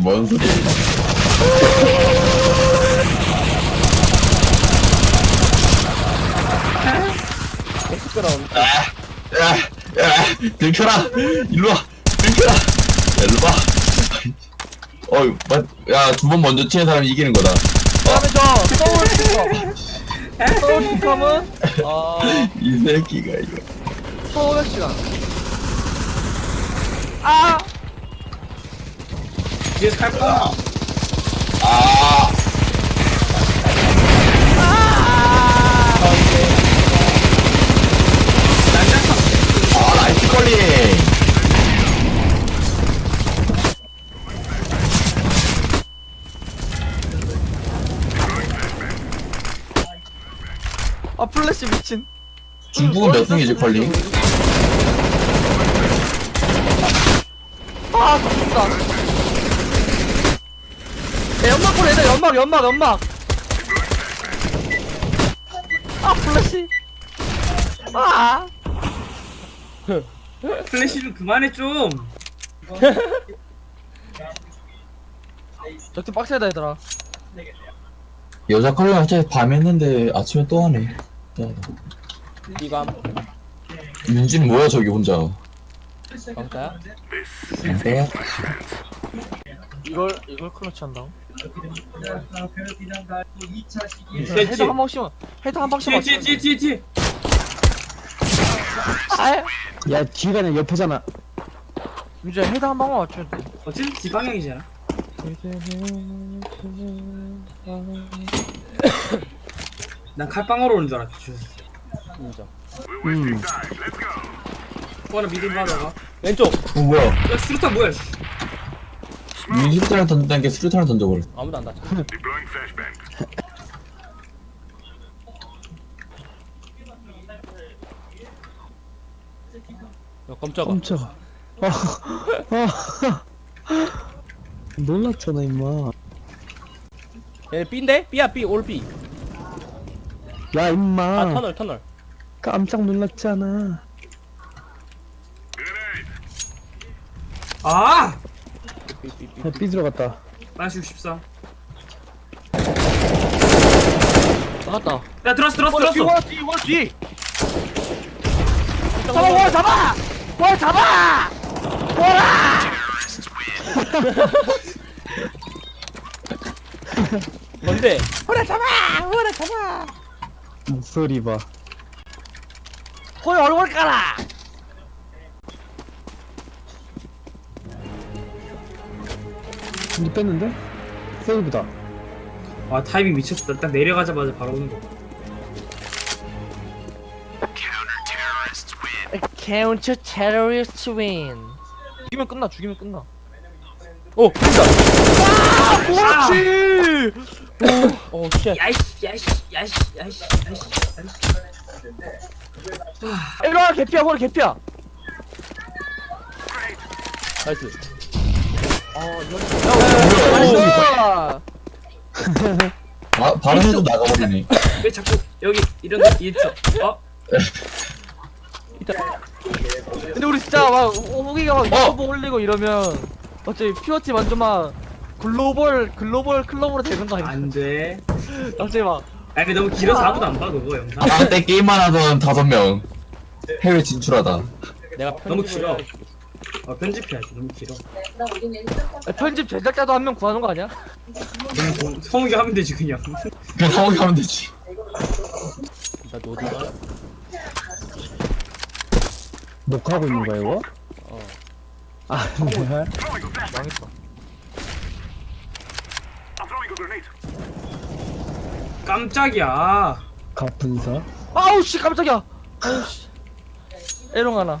뭔 소리? 야야야 들켜라. 일로 와. 들켜라. 야, 일로 와어야두 번 먼저 치는 사람이 이기는 거다. 어. 서울 슈퍼. 서울 어이 새끼가 이거. 1500시간. 아. 뒤에서 갈 아. 아, 나이스 걸리. 플래시 미친 중국은 몇 등이지 걸리? 아 죽는다 왼쪽으로 애들 연막 연막 연막 아 플래시 아 플래시 좀 그만해 좀. 저팀 빡세다 얘들아 여자 컬러 어차피 밤 했는데 아침에 또 하네. 이거 한번 윤진 뭐야 저기 혼자. 볼까요? 빼야. 이걸 이걸 클러치 한다고? 셋이. 헤드 한 방씩만 헤드 한 방씩만 뒤에 뒤에 아야 뒤가 내 옆에잖아. 이제 헤드 한 방만 맞춰야 돼. 어쨌든 지 방향이잖아. 난 칼빵으로 오는 줄 알았지 주스. 인정. 음. 어, 나 미들 받아가 왼쪽. 어 뭐야? 야 수류탄 뭐야 유니탄을 던졌다는 게 수류탄을 던져버려 아무도 안 다쳐. 야, 깜짝아. 깜짝아. 아, 아. 놀랐잖아 임마. 얘 B인데? B야 B 올 B. 야 임마. 아 터널 터널. 깜짝 놀랐잖아. 아! 네, 삐삐삐. 삐 들어갔다. 마시 64. 나갔다. 야 들었어 들었어 뒤, 들었어. 와, 뒤, 뒤! 잡아, 와, 잡아! 와, 잡아! 뭔데? 목소리 봐. 홀 얼굴 깔아! 니 뺐는데? 세이브다. 아 타이밍 미쳤다. 딱 내려가자마자 바로 오는 거. Counter terrorist win. 죽이면 끝나 죽이면 끝나 어 죽인다 아, 그렇지 아! 어 쉣. 야이씨 야이씨 야이씨 야이씨 야이씨. 일로와 개피야 호리 개피야 나이스 아, 아, 바로 해도 나가버리네. 왜 자꾸 여기 이런 일쳐? 어? 근데 우리 진짜 막 오기가 막 어! 유튜브 올리고 이러면 어차피 피어치 완전 막 글로벌 글로벌 클럽으로 되는 거 아니야? 안 돼. 갑자기 막 아 근데 너무 길어서 아무도 안 봐 그거 영상. 아, 그때 게임만 하던 다섯 명. 해외 진출하다. 내가 너무 길어. 어 편집해야지 너무 길어 나 우리 연습 편집 제작자도 한 명 구하는 거 아니야? 그냥 성우기 하면 되지 그냥 그냥 상황이 하면 되지 나 노드가 녹화하고 있는 거야 이거? 어. 아 정말? 망했어. 깜짝이야 가분사 아우 씨 깜짝이야. 아우 씨. 에롱 하나.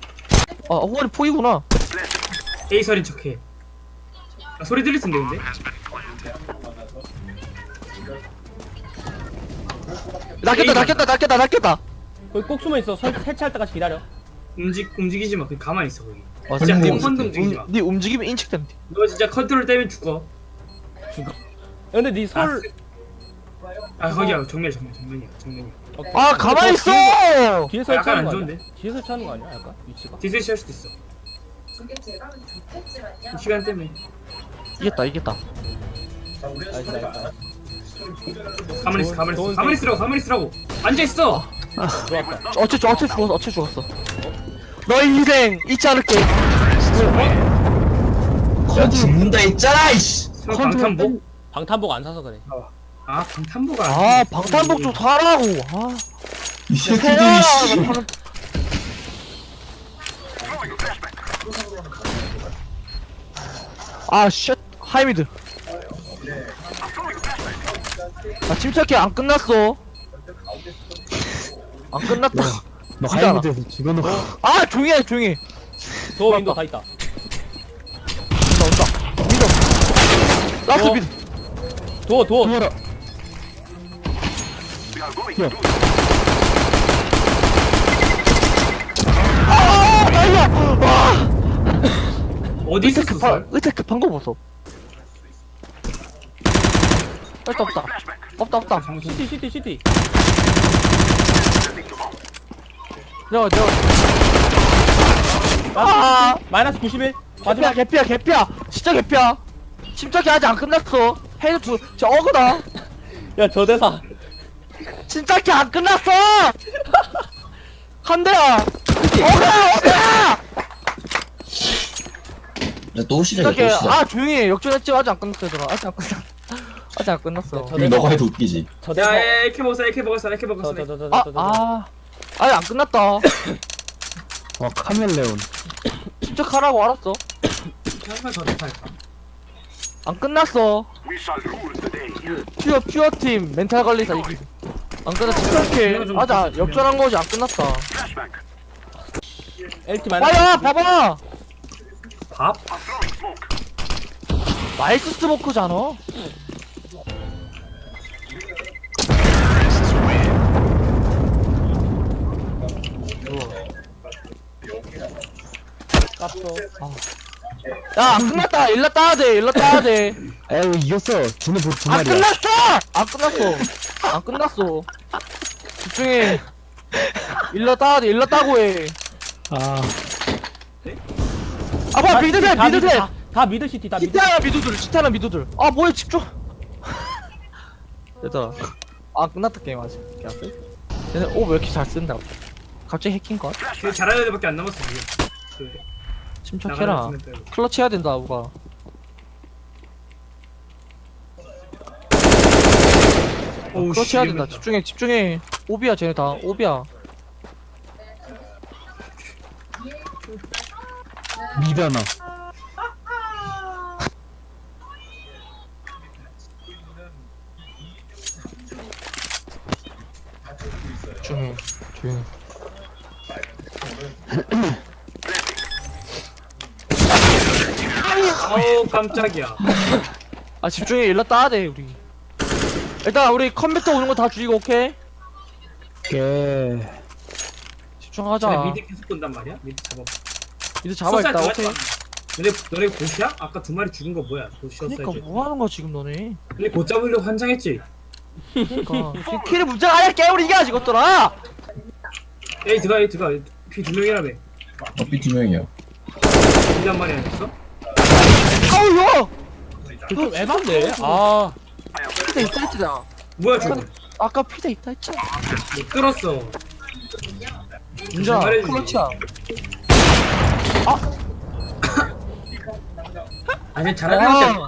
아 호월이 포이구나. A 설인 척해. 아, 소리 들릴 텐데 근데? 낚였다 낚였다 낚였다 낚였다. 거기 꼭 숨어 있어. 설, 설치할 때까지 기다려. 움직 움직이지 마. 그냥 가만히 있어 거기. 어, 진짜 네 뭐, 번도 움직이지 마. 네 움직임이 인식된대. 너 진짜 컨트롤 떼면 죽어. 근데 네 설. 아 거기야. 정면 정면 정면이야 정면이야. 아 가만히 있어! 뒤에 아, 설치하는 약간 안거 아니야? 좋은데? 뒤에 설치하는 거 아니야? 약간? 위치가. 디스위치 할 수도 있어. 이 시간 때문에. 이겼다 이겼다. 나이스 나이스. 가만히 있어 가만히 있어. 좋은 가만히 있으라고 가만히 있으라고. 앉아있어! 좋았다. 어째 죽- 어째 죽었어 어째 죽었어. 너의 인생 잊지 않을게. 야 죽는다 했잖아 이씨. 서 방탄복? 방탄복 안 사서 그래. 아 방탄복 안아 방탄복 좀 사라고 아 이 새끼들이 해라 씨 방- 아, 쉣. 하이미드. 아, 침착해. 안 끝났어. 안 끝났다. 너 진짜 하이브드에서 죽여놓고 아, 조용히 해, 조용히 해. 도 윈도 다 있다. 온다, 온다. 미드. 라스트 어. 미드. 도 도. 죽어라 아, 나이야. 와. 어디 의태 있었어 급한, 설? 의태 급한 거 보소. 없다, 없다. 없다, 없다. 시티 시티 시티. 내가, 내가. 아. 마이너스 91. 개피야 마지막. 개피야 개피야 진짜 개피야 침착해 아직 안 끝났어 헤드 두 진짜 어그다 야 저 대사. 침착해 안 끝났어! 한 대야 어그야 어그야 야또 시작이야 또 시작. 아 조용히 해. 역전했지? 아직 안 끝났어 얘들아. 아직 안 끝났어. 아직 안 끝났어. 저 그럼 너가 해도 웃기지. 저 대사. 야 AK 먹었어 AK 먹었어 AK 먹었어. 저저저저 아, 저. 저, 저. 아. 아직 안 끝났다. 와 카멜레온. 알았어. 한번 더 대파할까 안 끝났어. 퓨어 퓨어 팀 멘탈 관리사 이기 안 침착해 아직 역전한 거지 안 끝났다 LT 마이너스. 아야 봐봐 밥? 나이스 스모크잖아 깝죠. 야, 안 끝났다. 일러 따야 돼. 일러 따야 돼. 에이 이겼어 쟤네 뭐두안 마리야 끝났어. 안 끝났어. 안 끝났어. 집중해. 일러 따야 돼. 일러 따고 해. 아 아, 뭐야, 미드대, 다 미드대. 다, 다 미드 시티 다 미드. 히타나 미드들, 히타나 미드들. 아, 뭐야, 집중. 얘들아. 아, 끝났다, 게임 아직. 개아슬. 얘네, 오, 왜 이렇게 잘 쓴다. 갑자기 해킹 것? 그 잘하는 애들밖에 안 남았어 지금 그 침착해라. 나가는 빼고. 클러치 해야 된다, 우가. 오우 클러치 씨 해야 된다. 집중해, 집중해. 오비야, 쟤네 다. 오비야. 미드하나 집중해. 조용히. 아우 깜짝이야 아 집중해 일러 따야 돼 우리 일단 우리 컴퓨터 오는 거 다 죽이고 오케이 개 집중하자 쟤네 미드 계속 본단 말이야? 미드 잡아 미드 잡아 더 오케이. 너네 너네 보시야? 아까 두 마리 죽은 거 뭐야? 보시였어 그니까 이제 뭐 하는 거야 지금 너네 근데 곧 잡으려고 환장했지? 그니까 킬이 문제가 아니야 깨우리 이겨야지 이것들아 에이 들어가 에이 들어가 피두 명이라며 어삐 두 명이야 이단 말이 아니었어? 아우요 좀 에반데. 아. 피자 있다 했잖아. 뭐야 저거? 아까 피자 있다 했잖아. 문제야 말해주지. 클러치야. 아니 잘하는 게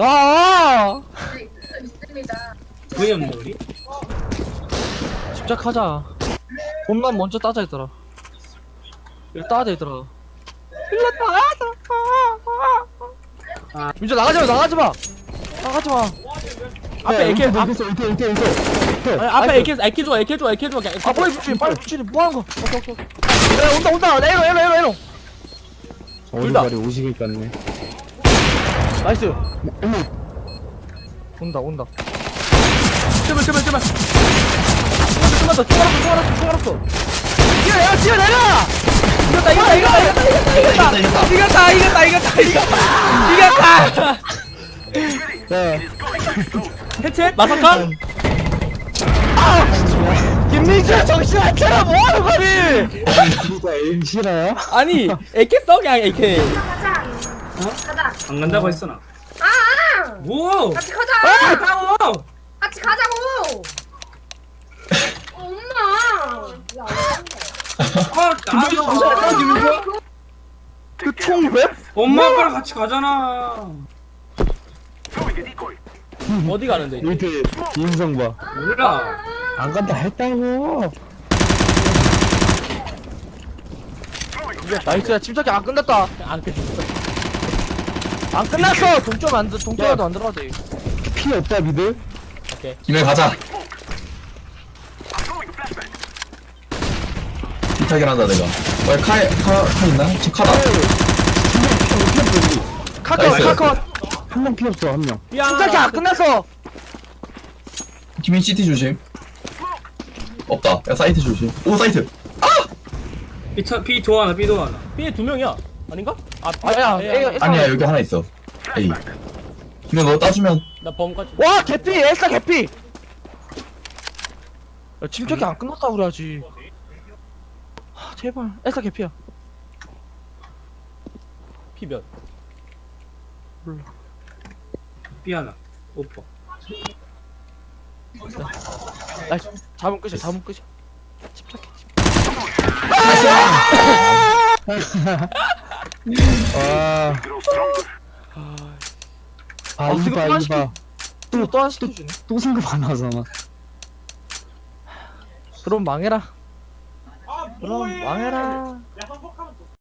아. 야! 돈이 없네 우리? 집착하자. 돈만 먼저 따자 얘들아. 일 따야 돼 얘들아. 일러 따자 아. 민재 나가지 마 나가지 마. 나가지 마 앞에 AK 앞. 이겼어 이겼어 이겼어 아니, 앞에 AK AK 줘 AK 줘 AK 줘. 아 빨리 붙지 빨리 붙지. 뭐하는 거? 오케이 오케이 오케이. 야 온다 온다. 에로 에로 에로 에로. 어디 다. 말이 오시길 깠네. 나이스. 어머 온다 온다. 제발 제발 제발. 좀만 더 총알 없어 총알 없어 총알 없어. 뛰어내려 뛰어내려! 이겼다 이겼다 이겼다 이겼다 이겼다 이겼다, 이겼다. 이겼다. 이겼다 이겼다 이겼다 이겼다. 야 해체 마사카 김민재 정신 안 차려 뭐하는 거니 진짜 에임 실화야? 아니 AK 써 그냥 AK 가자. 가자. 안 간다고 했어 나 아! 뭐? 같이 가자. 가고 같이 가자고. 엄마. 야, 아 나도 그총 왜? 엄마 아빠랑 같이 가잖아 어디 가는데? 밑에 인성 봐. 몰라 안 간다 했다고. 나이스야 침착해 안 끝났다 안 끝. 안 끝났어 동점 안 들- 동점에도 안 들어가도 돼 피 없다 미들. 김해 가자. 비타긴 한다 내가. 어, 카에 카카 있나? 저 카다. 카컷 나이스. 카컷 한 명피 없어 한 명. 침착해 안 끝났어 김인 CT 조심. 없다. 야 사이트 조심. 오 사이트. B B 도어 하나 B 도어 하나 B에 두 명이야 아닌가? 아 아야 B야, A가 A야. 아니야 여기 하나 있어. 에이. 김해 너 따주면 나 범까지 와 개피 엘사 개피 야 침착해 안 끝났다 그래야지 하, 제발 엘사 개피야 피변 B 하나 오퍼. 나이스 잡으면 끝이야 잡으면 끝이야 침착해. 와. 아 아, 지금 이봐 또 이봐. 또, 또 하나 시켜주네. 또 승급 안 하잖아. 그럼 망해라. 그럼 망해라